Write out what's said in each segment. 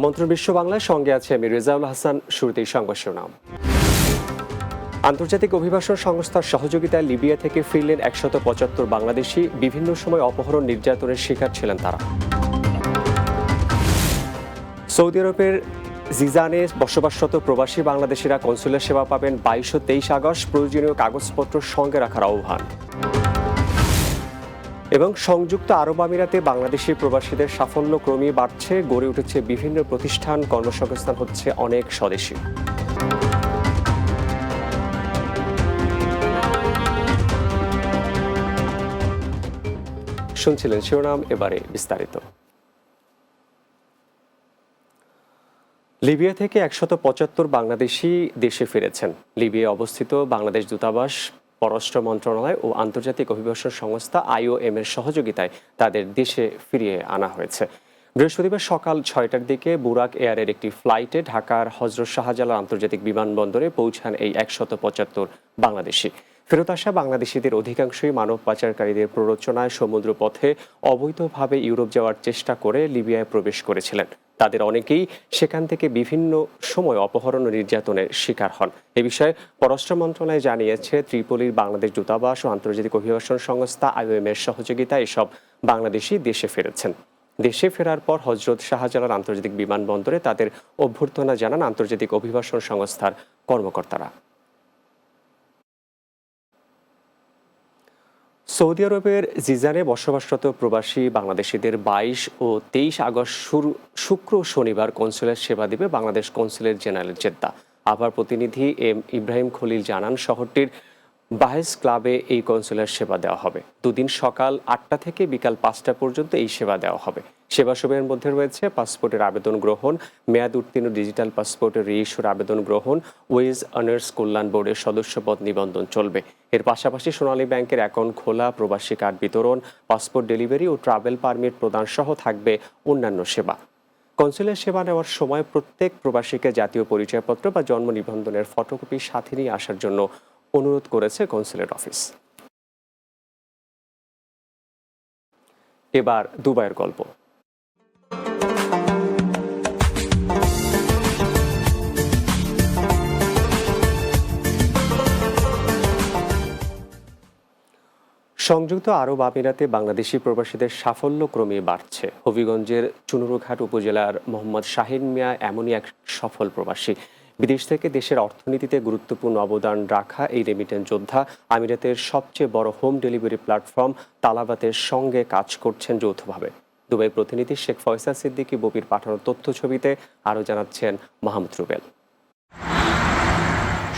আমন্ত্রণ বিশ্ব বাংলার সঙ্গে আছে আমি রেজাউল হাসান, শুরুতেই সংবাদ শিরোনাম। আন্তর্জাতিক অভিবাসন সংস্থার সহযোগিতায় লিবিয়া থেকে ফিরলেন একশত পঁচাত্তর বাংলাদেশি। বিভিন্ন সময় অপহরণ নির্যাতনের শিকার ছিলেন তারা। সৌদি আরবের জিজানে বসবাসরত প্রবাসী বাংলাদেশিরা কনসুলার সেবা পাবেন বাইশ ও তেইশ আগস্ট। প্রয়োজনীয় কাগজপত্র সঙ্গে রাখার আহ্বান। এবং সংযুক্ত আরব আমিরাতে বাংলাদেশি প্রবাসীদের সাফল্য ক্রমেই বাড়ছে, গড়ে উঠেছে বিভিন্ন প্রতিষ্ঠান, কর্মসংস্থান হচ্ছে অনেক স্বদেশী। শুনছিলেন শিরোনাম, এবারে বিস্তারিত। লিবিয়া থেকে একশত পঁচাত্তর বাংলাদেশি দেশে ফিরেছেন। লিবিয়ায় অবস্থিত বাংলাদেশ দূতাবাস পররাষ্ট্র মন্ত্রণালয় ও আন্তর্জাতিক অভিবাসন সংস্থা আইওএম এর সহযোগিতায় তাদের দেশে ফিরিয়ে আনা হয়েছে। বৃহস্পতিবার সকাল ছয়টার দিকে বুরাক এয়ারের একটি ফ্লাইটে ঢাকার হজরত শাহজালাল আন্তর্জাতিক বিমানবন্দরে পৌঁছান এই একশত পঁচাত্তর বাংলাদেশি। ফেরত আসা বাংলাদেশিদের অধিকাংশই মানব পাচারকারীদের প্ররোচনায় সমুদ্রপথে অবৈধভাবে ইউরোপ যাওয়ার চেষ্টা করে লিবিয়ায় প্রবেশ করেছিলেন। তাদের অনেকেই সেখান থেকে বিভিন্ন সময় অপহরণ ও নির্যাতনের শিকার হন। এ বিষয়ে পররাষ্ট্র মন্ত্রণালয় জানিয়েছে, ত্রিপলির বাংলাদেশ দূতাবাস ও আন্তর্জাতিক অভিবাসন সংস্থা আইওএম এর সহযোগিতায় এসব বাংলাদেশি দেশে ফেরেছেন। দেশে ফেরার পর হজরত শাহজালাল আন্তর্জাতিক বিমানবন্দরে তাদের অভ্যর্থনা জানান আন্তর্জাতিক অভিবাসন সংস্থার কর্মকর্তারা। সৌদি আরবের জিজানে বসবাসরত প্রবাসী বাংলাদেশিদের বাইশ ও তেইশ আগস্ট শুক্র শনিবার কনসুলের সেবা দিবে বাংলাদেশ কনসুলের জেনারেল জেদ্দা। আবার প্রতিনিধি এম ইব্রাহিম খলিল জানান, শহরটির বাহেস ক্লাবে এই কনসুলের সেবা দেওয়া হবে। দুদিন সকাল আটটা থেকে বিকাল পাঁচটা পর্যন্ত এই সেবা দেওয়া হবে। সেবা সময়ের মধ্যে রয়েছে পাসপোর্টের আবেদন গ্রহণ, মেয়াদ উত্তীর্ণ ডিজিটাল পাসপোর্টের রিইস্যুর আবেদন গ্রহণ ওয়েজ অনার্স কল্যাণ বোর্ডের সদস্যপদ নিবন্ধন চলবে। এর পাশাপাশি সোনালী ব্যাংকের অ্যাকাউন্ট খোলা, প্রবাসী কার্ড বিতরণ পাসপোর্ট ডেলিভারি ও ট্রাভেল পারমিট প্রদান সহ থাকবে অন্যান্য সেবা। কনসুলের সেবা নেওয়ার সময় প্রত্যেক প্রবাসীকে জাতীয় পরিচয়পত্র বা জন্ম নিবন্ধনের ফটোকপি সাথে নিয়ে আসার জন্য অনুরোধ করেছে কনসুলেট অফিস। এবার দুবাইয়ের গল্প। সংযুক্ত আরব আমিরাতে বাংলাদেশি প্রবাসীদের সাফল্য ক্রমে বাড়ছে। হবিগঞ্জের চুনুরুঘাট উপজেলার মোহাম্মদ শাহিন মিয়া এমনই এক সফল প্রবাসী। বিদেশ থেকে দেশের অর্থনীতিতে গুরুত্বপূর্ণ অবদান রাখা এই রেমিটেন্স যোদ্ধা আমিরাতের সবচেয়ে বড় হোম ডেলিভারি প্ল্যাটফর্ম তালাবাতের সঙ্গে কাজ করছেন যৌথভাবে। দুবাই প্রতিনিধি শেখ ফয়সাল সিদ্দিকী ববির পাঠানো তথ্য ছবিতে আরও জানাচ্ছেন মাহমুদ রুবেল।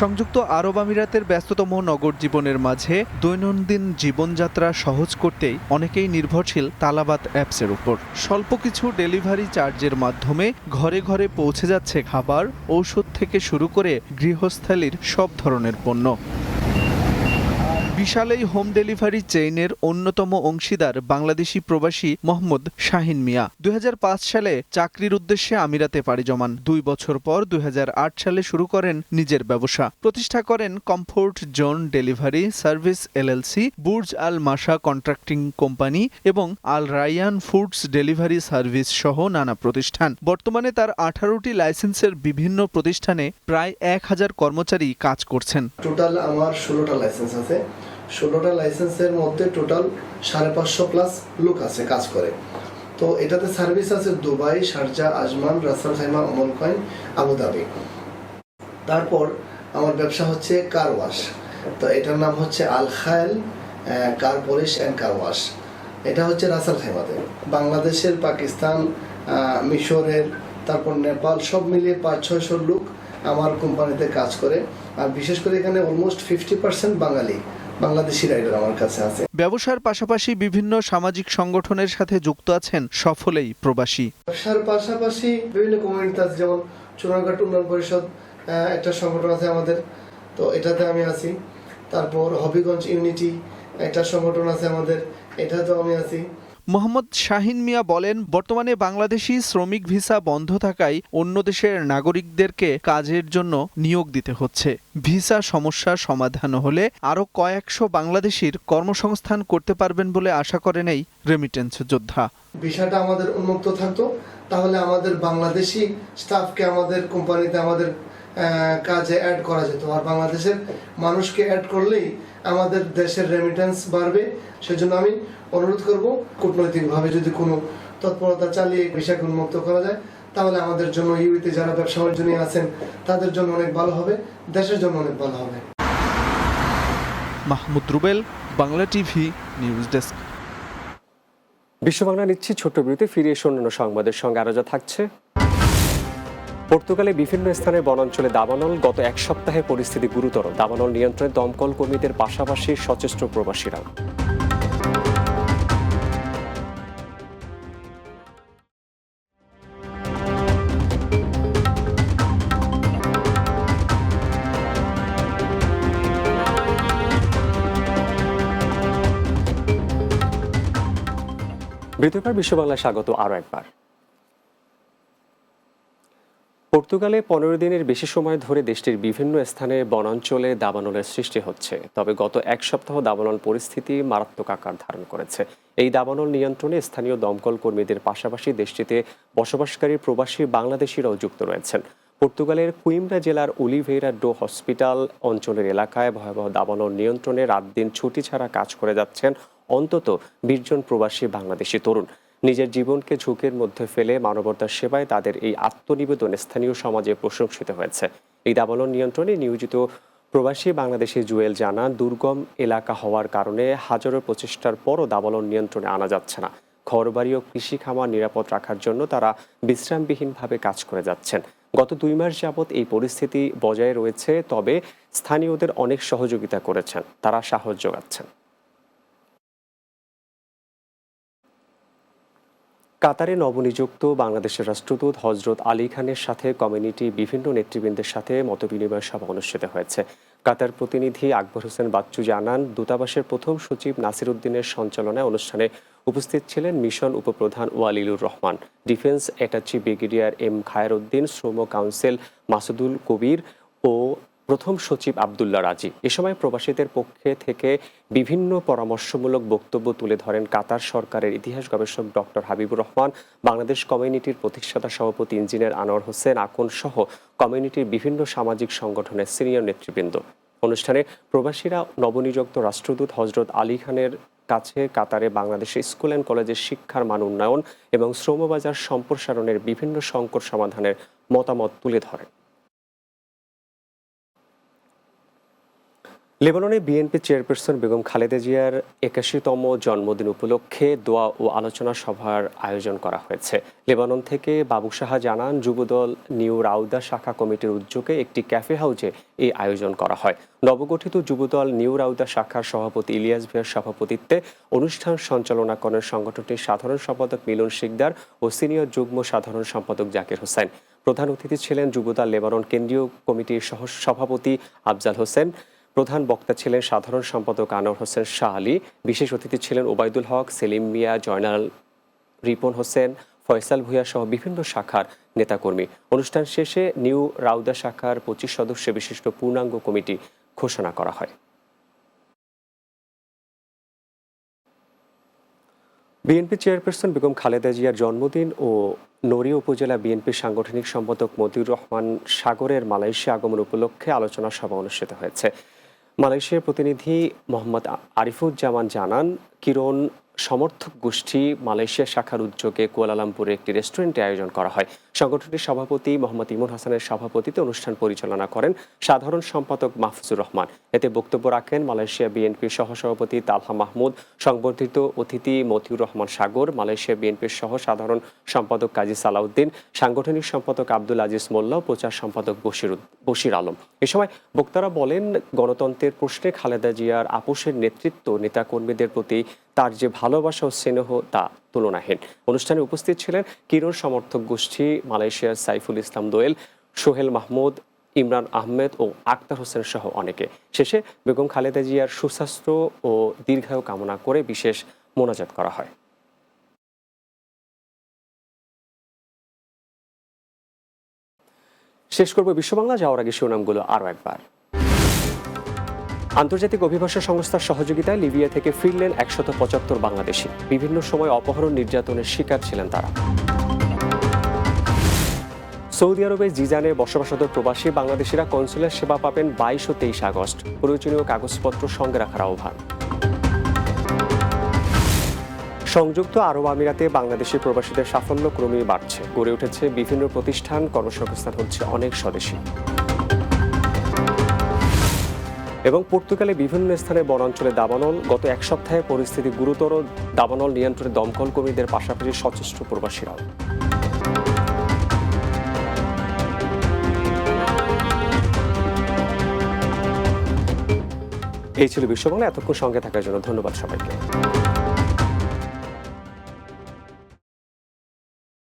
সংযুক্ত আরব আমিরাতের ব্যস্ততম নগর জীবনের মাঝে দৈনন্দিন জীবনযাত্রা সহজ করতেই অনেকেই নির্ভরশীল তালাবাদ অ্যাপসের উপর। স্বল্প কিছু ডেলিভারি চার্জের মাধ্যমে ঘরে ঘরে পৌঁছে যাচ্ছে খাবার, ঔষধ থেকে শুরু করে গৃহস্থালির সব ধরনের পণ্য। বিশাল এই হোম ডেলিভারি চেইনের অন্যতম অংশীদার বাংলাদেশি প্রবাসী মোহাম্মদ শাহিন মিয়া। দুই হাজার পাঁচ সালে চাকরির উদ্দেশ্যে আমিরাতে পাড়ি জমান। দুই বছর পর দুই হাজার আট সালে শুরু করেন নিজের ব্যবসা। প্রতিষ্ঠা করেন comfort zone delivery service LLC, Burj Al Masa contracting company এবং Al Rayan foods delivery service সহ নানা প্রতিষ্ঠান। বর্তমানে তার আঠারোটি লাইসেন্সের বিভিন্ন প্রতিষ্ঠানে প্রায় এক হাজার কর্মচারী কাজ করছেন। টোটাল আমার ষোলোটা লাইসেন্স আছে। ষোলোটা লাইসেন্সের মধ্যে টোটাল সাড়ে পাঁচশো প্লাস লোক আছে কাজ করে। তো এটাতে সার্ভিস আছে Dubai, Sharjah, Ajman Ras al Khaimah Oman coin, Abu Dhabi. তারপর আমার ব্যবসা হচ্ছে কার ওয়াশ তো এটার নাম হচ্ছে Al Khayel car polish and car wash এটা হচ্ছে রাসাল খাইমাতে বাংলাদেশের, পাকিস্তান মিশরের, তারপর নেপাল, সব মিলিয়ে পাঁচ, ছয়শো লোক আমার কোম্পানিতে কাজ করে। আর বিশেষ করে এখানে অলমোস্ট ফিফটি পার্সেন্ট বাঙালি। বাংলাদেশি এটা আমার কাছে আছে। ব্যবসার পাশাপাশি বিভিন্ন সামাজিক সংগঠনের সাথে যুক্ত আছেন সফলেই প্রবাসী। ব্যবসার পাশাপাশি বিভিন্ন কমিউনিটি আছে যেমন চুনারঘাট উন্নয়ন পরিষদ একটা সংগঠন আছে আমাদের তো এটাতে আমি আছি। তারপর হবিগঞ্জ ইউনিটি একটা সংগঠন আছে আমাদের এটাতেও আমি আছি। মোহাম্মদ শাহিন মিয়া বলেন, বর্তমানে বাংলাদেশি শ্রমিক ভিসা বন্ধ থাকায় অন্য দেশের নাগরিকদেরকে কাজের জন্য নিয়োগ দিতে হচ্ছে। ভিসা সমস্যা সমাধান হলে আরও কয়েকশো বাংলাদেশির কর্মসংস্থান করতে পারবেন বলে আশা করেন এই রেমিটেন্স যোদ্ধা। ভিসাটা আমাদের উন্মুক্ত থাকতো, তাহলে আমাদের বাংলাদেশি স্টাফকে আমাদের কোম্পানিতে আমাদের কাজে অ্যাড করা যেত। আর বাংলাদেশের মানুষকে অ্যাড করলেই আমাদের দেশের রেমিটেন্স বাড়বে। সেজন্য আমি অনুরোধ করব কূটনৈতিকভাবে যদি কোনো তৎপরতা চালিয়ে বিষয়কে উন্মুক্ত করা যায় তাহলে আমাদের জন্য ইউইতে যারা ব্যবসা বাণিজ্য নিয়ে আছেন তাদের জন্য অনেক ভালো হবে দেশের জন্য অনেক ভালো হবে। Mahmud Rubel Bangla TV news desk. Bishwabangla নিচ্ছি ছোট্ট বিরতি ফিরে এসে অন্যান্য সংবাদের সঙ্গে আরও যা থাকছে। পর্তুগালে বিভিন্ন স্থানে বনাঞ্চলে দাবানল গত এক সপ্তাহে পরিস্থিতি গুরুতর। দাবানল নিয়ন্ত্রণে দমকল কর্মীদের পাশাপাশি সচেষ্ট প্রবাসীরা বৃতকার বিশ্ব বাংলায় স্বাগত আরও একবার। পর্তুগালে পনেরো দিনের বেশি সময় ধরে দেশটির বিভিন্ন স্থানে বনাঞ্চলে দাবানলের সৃষ্টি হচ্ছে। তবে গত এক সপ্তাহ দাবানল পরিস্থিতি মারাত্মক আকার ধারণ করেছে। এই দাবানল নিয়ন্ত্রণে স্থানীয় দমকল কর্মীদের পাশাপাশি দেশটিতে বসবাসকারী প্রবাসী বাংলাদেশিরাও যুক্ত রয়েছেন। পর্তুগালের কুইমরা জেলার উলিভেরা ডো হসপিটাল অঞ্চলের এলাকায় ভয়াবহ দাবানল নিয়ন্ত্রণে রাত দিন ছুটি ছাড়া কাজ করে যাচ্ছেন অন্তত বিশ জন প্রবাসী বাংলাদেশি তরুণ। নিজের জীবনকে ঝুঁকির মধ্যে ফেলে মানবতার সেবায় তাদের এই আত্মনিবেদন স্থানীয় সমাজে প্রশংসিত হয়েছে। এই দাবানল নিয়ন্ত্রণে নিয়োজিত প্রবাসী বাংলাদেশি জুয়েল জানা, দুর্গম এলাকা হওয়ার কারণে হাজারো প্রচেষ্টার পরও দাবানল নিয়ন্ত্রণে আনা যাচ্ছে না। ঘরবাড়ি ও কৃষি খামার নিরাপদ রাখার জন্য তারা বিশ্রামবিহীনভাবে কাজ করে যাচ্ছেন। গত দুই মাস যাবৎ এই পরিস্থিতি বজায় রয়েছে, তবে স্থানীয়দের অনেক সহযোগিতা করেছেন। তারা সাহস যোগাচ্ছেন। কাতারে নবনিযুক্ত বাংলাদেশের রাষ্ট্রদূত হজরত আলী খানের সাথে কমিউনিটি বিভিন্ন নেতৃবৃন্দের সাথে মতবিনিময় সভা অনুষ্ঠিত হয়েছে। কাতার প্রতিনিধি আকবর হোসেন বাচ্চু জানান, দূতাবাসের প্রথম সচিব নাসির উদ্দিনের সঞ্চালনায় অনুষ্ঠানে উপস্থিত ছিলেন মিশন উপপ্রধান Walilur Rahman, defence attache brigadier M Khayer Uddin, শ্রম কাউন্সিল মাসুদুল কবির ও প্রথম সচিব আবদুল্লাহ রাজি। এ সময় প্রবাসীদের পক্ষে থেকে বিভিন্ন পরামর্শমূলক বক্তব্য তুলে ধরেন কাতার সরকারের ইতিহাস গবেষক ডক্টর হাবিবুর রহমান, বাংলাদেশ কমিউনিটির প্রতিষ্ঠাতা সভাপতি ইঞ্জিনিয়ার আনোয়ার হোসেন আকন সহ কমিউনিটির বিভিন্ন সামাজিক সংগঠনের সিনিয়র নেতৃবৃন্দ। অনুষ্ঠানে প্রবাসীরা নবনিযুক্ত রাষ্ট্রদূত হজরত আলী খানের কাছে কাতারে বাংলাদেশের স্কুল অ্যান্ড কলেজের শিক্ষার মান উন্নয়ন এবং শ্রমবাজার সম্প্রসারণের বিভিন্ন সংকট সমাধানের মতামত তুলে ধরেন। লেবাননে বিএনপি চেয়ারপারসন বেগম খালেদা জিয়ার একাশিতম জন্মদিন উপলক্ষে দোয়া ও আলোচনা সভার আয়োজন করা হয়েছে। লেবানন থেকে বাবু সাহা জানান, যুবদল নিউ রাউদা শাখা কমিটির উদ্যোগে একটি ক্যাফে হাউজে এই আয়োজন করা হয়। নবগঠিত যুবদল নিউ রাউদা শাখার সভাপতি ইলিয়াস ভিয়ার সভাপতিত্বে অনুষ্ঠান সঞ্চালনা করেন সংগঠনটির সাধারণ সম্পাদক মিলন শিকদার ও সিনিয়র যুগ্ম সাধারণ সম্পাদক জাকির হোসেন। প্রধান অতিথি ছিলেন যুবদল লেবানন কেন্দ্রীয় কমিটির সহ সভাপতি আফজাল হোসেন। প্রধান বক্তা ছিলেন সাধারণ সম্পাদক আনোয়ার হোসেন শাহ আলী, বিশেষ অতিথি ছিলেন ওবায়দুল হক, সেলিম মিয়া, জয়নাল রিপন হোসেন, ফয়সাল ভুঁইয়া সহ বিভিন্ন শাখার নেতাকর্মী। অনুষ্ঠান শেষে নিউ রাউদা শাখার পঁচিশ সদস্য বিশিষ্ট পূর্ণাঙ্গ কমিটি ঘোষণা করা হয়। বিএনপি চেয়ারপারসন বেগম খালেদা জিয়ার জন্মদিন ও নড়িয়া উপজেলা বিএনপির সাংগঠনিক সম্পাদক মতিউর রহমান সাগরের মালয়েশিয়া আগমন উপলক্ষে আলোচনা সভা অনুষ্ঠিত হয়েছে। মালয়েশিয়ার প্রতিনিধি মোহাম্মদ আরিফুজ্জামান জানান কিরণ সমর্থক গোষ্ঠী মালয়েশিয়া শাখার উদ্যোগে কুয়ালালামপুরে একটি রেস্টুরেন্টে আয়োজন করা হয়। সংগঠনটির সভাপতি মোহাম্মদ ইমন হাসানের সভাপতিতে অনুষ্ঠান পরিচালনা করেন সাধারণ সম্পাদক মাহফুজুর রহমান। এতে বক্তব্য রাখেন মালয়েশিয়া বিএনপির সহসভাপতি তালহা মাহমুদ, সংবর্ধিত অতিথি মতিউর রহমান সাগর, মালয়েশিয়া বিএনপির সহ সাধারণ সম্পাদক কাজী সালাউদ্দিন, সাংগঠনিক সম্পাদক আব্দুল আজিজ মোল্লা প্রচার সম্পাদক বশির বশির আলম। এ সময় বক্তারা বলেন, গণতন্ত্রের প্রশ্নে খালেদা জিয়ার আপোষের নেতৃত্ব নেতাকর্মীদের প্রতি তার যে ভালোবাসা ও স্নেহ তা তুলনাহীন। অনুষ্ঠানে উপস্থিত ছিলেন কিরণ সমর্থক গোষ্ঠী, মালয়েশিয়ার সাইফুল ইসলাম দোয়েল, সোহেল মাহমুদ, ইমরান আহমেদ ও আক্তার হোসেন সহ অনেকে। শেষে বেগম খালেদা জিয়ার সুস্বাস্থ্য ও দীর্ঘায়ু কামনা করে বিশেষ মোনাজাত করা হয়। শেষ করব বিশ্ব বাংলা, যাওয়ার আগে শিরোনামগুলো আরও একবার। আন্তর্জাতিক অভিবাসন সংস্থার সহযোগিতায় লিবিয়া থেকে ফিরলেন একশত পঁচাত্তর বাংলাদেশি। বিভিন্ন সময় অপহরণ নির্যাতনের শিকার ছিলেন তারা। সৌদি আরবে জিজানে বসবাসরত প্রবাসী বাংলাদেশিরা কনসুলার সেবা পাবেন বাইশ ও তেইশ আগস্ট। প্রয়োজনীয় কাগজপত্র সঙ্গে রাখার আহ্বান। সংযুক্ত আরব আমিরাতে বাংলাদেশি প্রবাসীদের সাফল্য ক্রমেই বাড়ছে। গড়ে উঠেছে বিভিন্ন প্রতিষ্ঠান, কর্মসংস্থান হচ্ছে অনেক স্বদেশী। এবং পর্তুগালে বিভিন্ন স্থানে বনাঞ্চলে দাবানল। গত এক সপ্তাহে পরিস্থিতি গুরুতর। দাবানল নিয়ন্ত্রণে দমকল কর্মীদের পাশাপাশি সচেষ্ট প্রবাসীরাও। এই ছিল বিশ্ববাংলা। এতক্ষণ সঙ্গে থাকার জন্য ধন্যবাদ সবাইকে।